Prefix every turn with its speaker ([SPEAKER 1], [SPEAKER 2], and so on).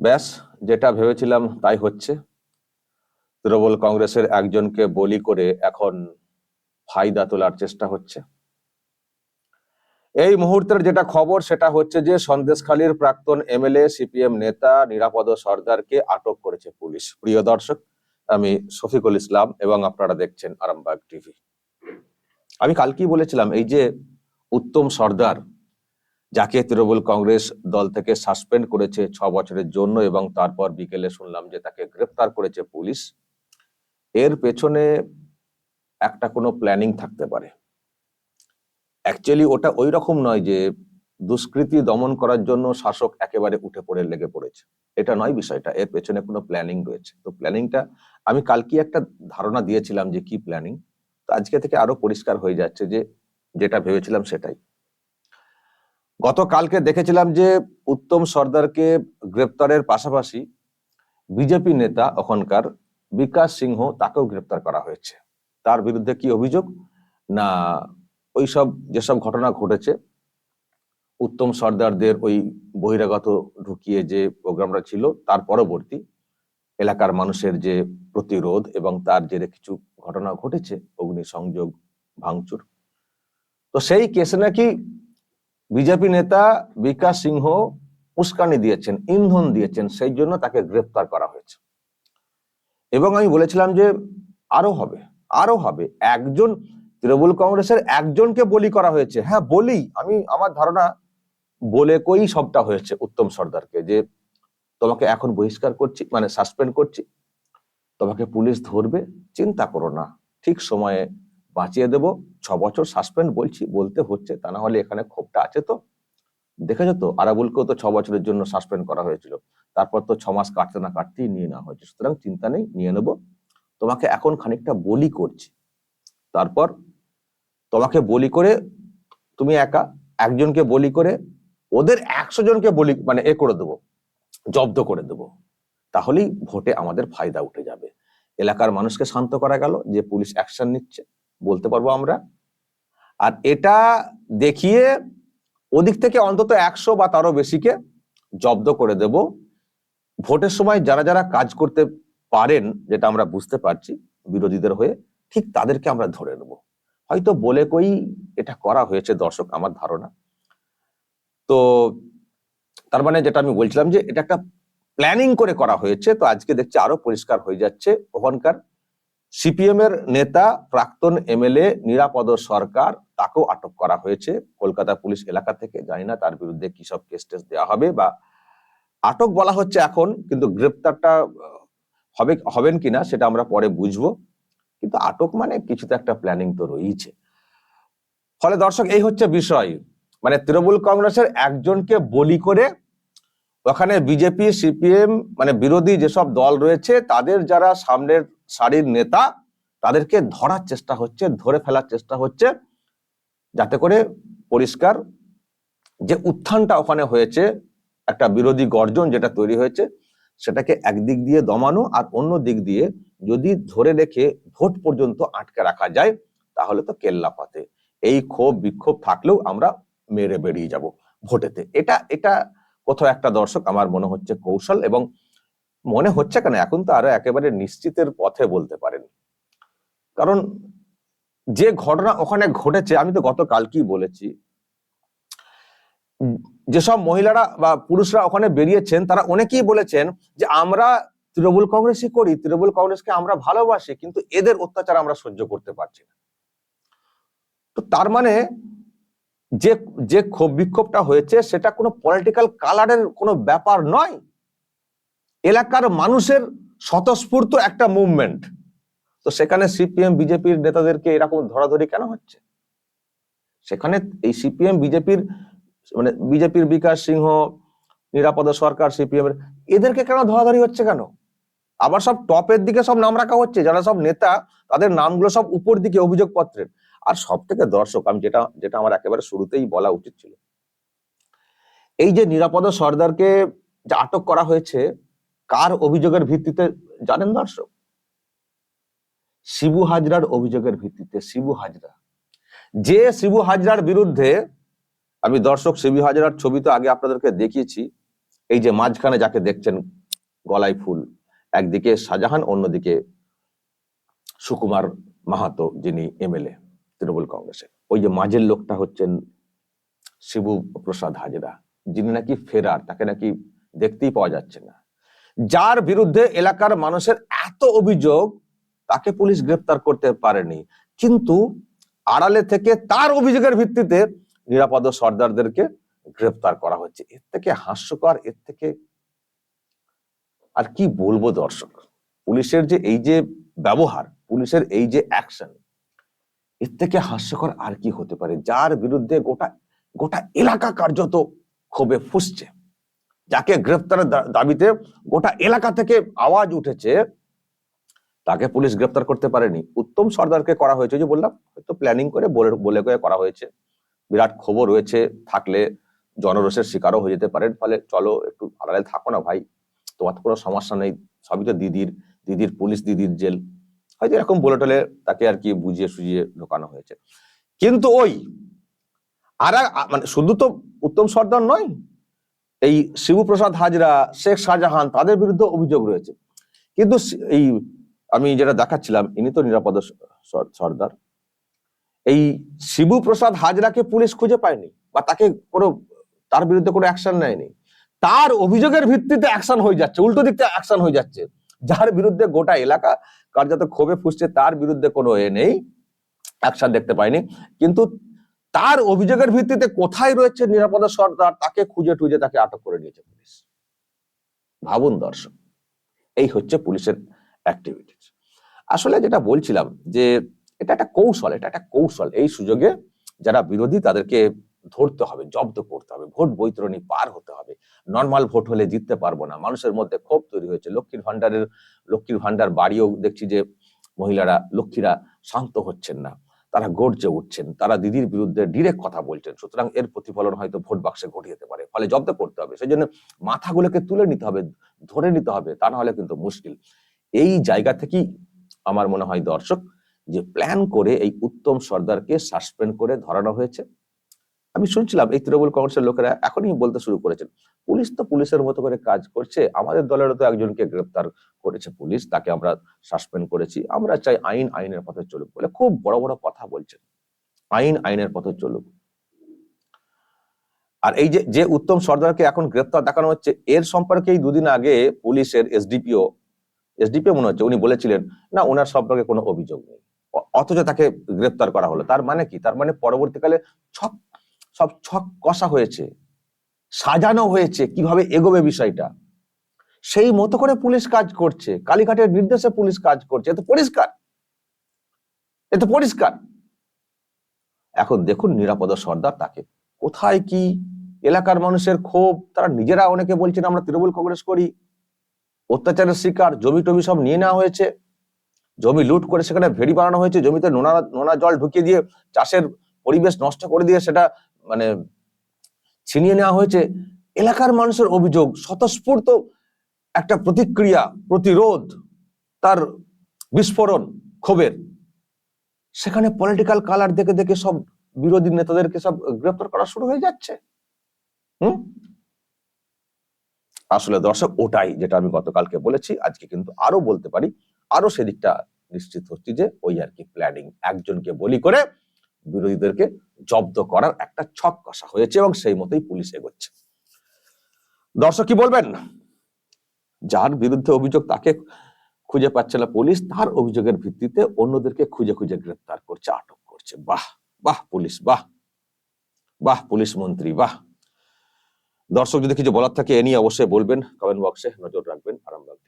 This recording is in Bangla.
[SPEAKER 1] ব্যাস, যেটা ভেবেছিলাম তাই হচ্ছে। তৃণমূল কংগ্রেসের একজনকে বলি করে এখন ফায়দা তোলার চেষ্টা হচ্ছে। এই মুহূর্তের যেটা খবর, সেটা হচ্ছে যে সন্দেশখালীর প্রাক্তন এমএলএ, সিপিএম নেতা নিরাপদ সর্দারকে আটক করেছে পুলিশ। প্রিয় দর্শক, আমি শফিকুল ইসলাম এবং আপনারা দেখছেন আরামবাগ টিভি। আমি কালকেই বলেছিলাম, এই যে উত্তম সর্দার যাকে তৃণমূল কংগ্রেস দল থেকে সাসপেন্ড করেছে ছ বছরের জন্য এবং তারপর বিকেলে শুনলাম যে তাকে গ্রেফতার করেছে পুলিশ, এর পেছনে একটা কোনো প্ল্যানিং থাকতে পারে। অ্যাকচুয়ালি ওটা ওই রকম নয় যে দুষ্কৃতি দমন করার জন্য শাসক একেবারে উঠে পড়ে লেগে পড়েছে। এটা নয় বিষয়টা, এর পেছনে কোনো প্ল্যানিং রয়েছে। তো প্ল্যানিংটা আমি কালকে একটা ধারণা দিয়েছিলাম যে কি প্ল্যানিং তো আজকে থেকে আরও পরিষ্কার হয়ে যাচ্ছে যে যেটা ভেবেছিলাম সেটাই। গতকালকে দেখেছিলাম যে উত্তম সর্দারকে গ্রেপ্তারের পাশাপাশি বিজেপি নেতা ওখানকার বিকাশ সিংহ তাকেও গ্রেপ্তার করা হয়েছে। তার বিরুদ্ধে কি অভিযোগ? না ওই সব যেসব ঘটনা ঘটেছে, উত্তম সর্দারদের ওই বহিরাগত ঢুকিয়ে যে প্রোগ্রামটা ছিল, তার পরবর্তী এলাকার মানুষের যে প্রতিরোধ এবং তার জেরে কিছু ঘটনা ঘটেছে অগ্নি সংযোগ ভাঙচুর। তো সেই কেসে নাকি বিজেপি নেতা বিকাশ সিংহ উস্কানি দিয়েছেন, ইন্ধন দিয়েছেন, সেই জন্য তাকে গ্রেপ্তার করা হয়েছে। এবং আমি বলেছিলাম যে আরও হবে আরও হবে। একজন তৃণমূল কংগ্রেসের একজনকে বলি করা হয়েছে। হ্যাঁ বলি, আমি, আমার ধারণা বলে কই সবটা হয়েছে উত্তম সর্দারকে, যে তোমাকে এখন বহিষ্কার করছি মানে সাসপেন্ড করছি, তোমাকে পুলিশ ধরবে, চিন্তা করো না। ঠিক সময়ে বাঁচিয়ে দেব, ছ বছর সাসপেন্ড বলছি, বলতে হচ্ছে, তা না হলে এখানে ক্ষোভটা আছে তো। দেখেছ তো, আরাবুলকেও তো ছ বছরের জন্য সাসপেন্ড করা হয়েছিল। তারপর তো ছ মাস কাটতে না কাটতেই নিয়ে নেওয়া হয়েছে। সুতরাং চিন্তা নেই, নিয়ে নেব। তোমাকে এখন খানিকটা বলি করছি। তারপর তোমাকে বলি করে, তুমি একা একজনকে বলি করে, ওদের একশো জনকে বলি মানে এ করে দেবো, জব্দ করে দেবো। তাহলেই ভোটে আমাদের ফায়দা উঠে যাবে। এলাকার মানুষকে শান্ত করা গেল, যে পুলিশ অ্যাকশন নিচ্ছে। বলতে পারব আমরা। আর এটা দেখিয়ে ওদিক থেকে অন্তত একশো বা তারও বেশিকে জব্দ করে দেব। ভোটের সময় যারা যারা কাজ করতে পারেন, যেটা আমরা বুঝতে পারছি বিরোধীদের হয়ে, ঠিক তাদেরকে আমরা ধরে নেব। হয়তো বলে কই এটা করা হয়েছে দর্শক, আমার ধারণা। তো তার মানে যেটা আমি বলছিলাম যে এটা একটা প্ল্যানিং করে করা হয়েছে, তো আজকে দেখছি আরও পরিষ্কার হয়ে যাচ্ছে ওখানকার সিপিএম এর নেতা, প্রাক্তন এমএলএ, নিরাপদ সরকার, তাকেও আটক করা হয়েছে। কলকাতা পুলিশ এলাকা থেকে, জানি না তার বিরুদ্ধে কি সব কেস টেস দেওয়া হবে বা আটক বলা হচ্ছে এখন, কিন্তু গ্রেপ্তারটা হবে, হবেন কিনা সেটা আমরা পরে বুঝব। কিন্তু আটক মানে কিছু তো একটা প্ল্যানিং তো রয়েছে। ফলে দর্শক, এই হচ্ছে বিষয়। মানে তৃণমূল কংগ্রেসের একজনকে বলি করে ওখানে বিজেপি, সিপিএম মানে বিরোধী যেসব দল রয়েছে, তাদের যারা সামনের সারির নেতা তাদেরকে ধরার চেষ্টা হচ্ছে, ধরে ফেলার চেষ্টা হচ্ছে, যাতে করে পরিষ্কার যে উত্থানটা ওখানে হয়েছে, একটা বিরোধী গর্জন যেটা তৈরি হয়েছে, সেটাকে একদিক দিয়ে দমানো আর অন্য দিক দিয়ে যদি ধরে রেখে ভোট পর্যন্ত আটকে রাখা যায়, তাহলে তো কেল্লা পাতে। এই ক্ষোভ বিক্ষোভ থাকলেও আমরা মেরে বেরিয়ে যাব ভোটেতে। এটা এটা কোথাও একটা দর্শক আমার মনে হচ্ছে কৌশল এবং মনে হচ্ছে কেন? এখন তো আরও একেবারে নিশ্চিতের পথে বলতে পারেন। কারণ যে ঘটনা ওখানে ঘটেছে, আমি তো গতকালকেই বলেছি। যেসব মহিলারা বা পুরুষরা ওখানে বেরিয়েছেন, তারা অনেকেই বলেছেন যে, আমরা তৃণমূল কংগ্রেসই করি, তৃণমূল কংগ্রেসকে আমরা ভালোবাসি, কিন্তু এদের অত্যাচার আমরা সহ্য করতে পারছি না। তো তার মানে যে যে ক্ষোভ বিক্ষোভটা হয়েছে, সেটা কোনো পলিটিক্যাল কালারের কোনো ব্যাপার নয়। এলাকার মানুষের স্বতঃস্ফূর্ত একটা মুভমেন্ট তো সেখানে সিপিএম বিজেপির নেতাদেরকে এরকম ধরাধরি কেন হচ্ছে? সেখানে এই সিপিএম বিজেপির মানে বিজেপির বিকাশ সিংহ, নিরাপদ সরকার সিপিএম এদেরকে কেন ধরাধরি হচ্ছে কেন? আবার সব টপের দিকে সব নাম রাখা হচ্ছে, যারা সব নেতা, তাদের নামগুলো সব উপর দিকে অভিযোগ পত্রের আর সব থেকে দর্শক, আমি যেটা যেটা আমার একেবারে শুরুতেই বলা উচিত ছিল। এই যে নিরাপদ সর্দারকে যে আটক করা হয়েছে কার অভিযোগের ভিত্তিতে জানেন দর্শক? শিবু হাজরার অভিযোগের ভিত্তিতে শিবু হাজরা। যে শিবু হাজরার বিরুদ্ধে আমি দর্শক, শিবু হাজরার ছবি তো আগে আপনাদেরকে দেখিয়েছি। এই যে মাঝখানে যাকে দেখছেন গলায় ফুল, একদিকে শাহজাহান, অন্যদিকে সুকুমার মাহাতো যিনি এমএলএ তৃণমূল কংগ্রেসের ওই যে মাঝের লোকটা হচ্ছেন শিবু প্রসাদ হাজরা, যিনি নাকি ফেরার, তাকে নাকি দেখতেই পাওয়া যাচ্ছে না। যার বিরুদ্ধে এলাকার মানুষের এত অভিযোগ, তাকে পুলিশ গ্রেপ্তার করতে পারেনি। কিন্তু আড়ালে থেকে তার অভিযোগের ভিত্তিতে নিরাপদ সর্দারদেরকে গ্রেপ্তার করা হচ্ছে এর থেকে হাস্যকর, এর থেকে আর কি বলব দর্শক? পুলিশের যে এই যে ব্যবহার, পুলিশের এই যে অ্যাকশন এর থেকে হাস্যকর আর কি হতে পারে? যার বিরুদ্ধে গোটা গোটা এলাকা কার্যত ক্ষোভে ফুসছে। যাকে গ্রেপ্তারের দা- দাবিতে গোটা এলাকা থেকে আওয়াজ উঠেছে, তাকে পুলিশ গ্রেপ্তার করতে পারেনি। উত্তম সর্দারকে করা হয়েছে যে বললাম, হয়তো প্ল্যানিং করে বলে বলে করে করা হয়েছে। বিরাট খবর রয়েছে, থাকলে জনরোষের শিকারও হয়ে যেতে পারেন। ফলে চলো, একটু আড়ালে থাকো না ভাই, তোমার তো কোনো সমস্যা নেই, সবই তো দিদির দিদির পুলিশ, দিদির জেল। হয়তো এরকম বলে টলে তাকে আর কি বুঝিয়ে সুঝিয়ে ঢোকানো হয়েছে। কিন্তু ওই, আর মানে শুধু তো উত্তম সর্দার নয় এই শিবপ্রসাদ হাজরা, শেখ শাহজাহান তাদের বিরুদ্ধে অভিযোগ রয়েছে। কিন্তু এই আমি যেটা দেখাচ্ছিলাম, ইনি তো নিরাপদ সর্দার। এই শিবু প্রসাদ হাজরাকে পুলিশ খুঁজে পায়নি বা তাকে কোনো, তার বিরুদ্ধে কোনো অ্যাকশন নেয়নি। তার অভিযোগের ভিত্তিতে অ্যাকশন হয়ে যাচ্ছে, উল্টো দিক থেকে অ্যাকশন হয়ে যাচ্ছে। যার বিরুদ্ধে গোটা এলাকা কার্যত ক্ষোভে ফুসছে, তার বিরুদ্ধে কোনো এ নেই, অ্যাকশন দেখতে পাইনি। কিন্তু তার অভিযোগের ভিত্তিতে কোথায় রয়েছে নিরাপদা সর্দার, তাকে খুঁজে টুজে তাকে আটক করে নিয়েছে পুলিশ। ভাবুন দর্শক, এই হচ্ছে পুলিশের অ্যাক্টিভিটিস আসলে যেটা বলছিলাম যে এটা একটা কৌশল, এটা একটা কৌশল। এই সুযোগে যারা বিরোধী তাদেরকে ধরতে হবে, জব্দ করতে হবে, ভোট বৈতরণী পার হতে হবে। নর্মাল ভোট হলে জিততে পারব না। মানুষের মধ্যে ক্ষোভ তৈরি হয়েছে। লক্ষ্মীর ভান্ডারের লক্ষ্মীর ভান্ডার বাড়িও দেখছি যে মহিলারা, লক্ষ্মীরা শান্ত হচ্ছেন না। তারা গর্জে উঠছেন, তারা দিদির বিরুদ্ধে ডিরেক্ট কথা বলছেন। সুতরাং এর প্রতিফলন হয়তো ভোট বাক্সে ঘটে যেতে পারে, ফলে জব্দ করতে হবে। সেই জন্য মাথাগুলোকে তুলে নিতে হবে, ধরে নিতে হবে, তা না হলে কিন্তু মুশকিল। এই জায়গা থেকেই আমার মনে হয় দর্শক, যে প্ল্যান করে এই উত্তম সর্দারকে সাসপেন্ড করে ধরানো হয়েছে। আমি শুনছিলাম এই তৃণমূল কংগ্রেসের লোকেরা এখনই বলতে শুরু করেছেন। পুলিশ তো পুলিশের মতো করে কাজ করছে, আমাদের দলেরও তো একজনকে গ্রেপ্তার করেছে পুলিশ, তাকে আমরা সাসপেন্ড করেছি। আমরা চাই আইন আইনের পথে চলুক বলে খুব বড় বড় কথা বলছেন। আইন আইনের পথে চলুক। আর এই যে যে উত্তম সর্দারকে এখন গ্রেপ্তার দেখানো হচ্ছে, এর সম্পর্কে দুদিন আগে পুলিশের এসডিপিও এসডিপিও মনে হচ্ছে, উনি বলেছিলেন, না, ওনার সম্পর্কে কোনো অভিযোগ নেই। অথচ তাকে গ্রেপ্তার করা হলো। তার মানে কি? তার মানে পরবর্তীকালে ছক সব ছক কষা হয়েছে, সাজানো হয়েছে, কীভাবে এগোবে বিষয়টা। সেই মতো করে পুলিশ কাজ করছে, কালীঘাটের নির্দেশে পুলিশ কাজ করছে এত পরিষ্কার। এত পরিষ্কার। এখন দেখুন নিরাপদ সর্দার তাকে কোথায় কি এলাকার মানুষের ক্ষোভ, তারা নিজেরা অনেকে বলছেন আমরা তৃণমূল কংগ্রেস করি। অত্যাচারের শিকার, জমি টমি সব নিয়ে নেওয়া হয়েছে। জমি লুট করে সেখানে ভেড়ি বানানো হয়েছে, জমিতে নোনা নোনা জল ঢুকিয়ে দিয়ে চাষের পরিবেশ নষ্ট করে দিয়ে সেটা মানে ছিনিয়ে নেওয়া হয়েছে, এলাকার মানুষের অভিযোগ, স্বতঃস্ফূর্ত একটা প্রতিক্রিয়া, প্রতিরোধ, তার বিস্ফোরণ ক্ষোভের। সেখানে পলিটিক্যাল কালার দেখে দেখে সব বিরোধী নেতাদেরকে সব গ্রেপ্তার করা শুরু হয়ে যাচ্ছে। হুম? আসলে দর্শক, ওটাই যেটা আমি গতকালকে বলেছি, আজকে কিন্তু আরও বলতে পারি, আরও সেদিকটা নিশ্চিত হচ্ছি যে ওই আর কি প্ল্যানিং একজনকে বলি করে বিরোধীদেরকে জব্দ করার একটা ছক কষা হয়েছে এবং সেই মতোই পুলিশ এগোচ্ছে। দর্শক কি বলবেন? যার বিরুদ্ধে অভিযোগ তাকে খুঁজে পাচ্ছে না পুলিশ, তার অভিযোগের ভিত্তিতে অন্যদেরকে খুঁজে খুঁজে গ্রেপ্তার করছে, আটক করছে। বাহ বাহ পুলিশ, বাহ বাহ পুলিশ মন্ত্রী, বাহ। দর্শক, যদি কিছু বলার থাকে এ নিয়ে অবশ্যই বলবেন কমেন্ট বক্সে নজর রাখবেন, আরামবাগ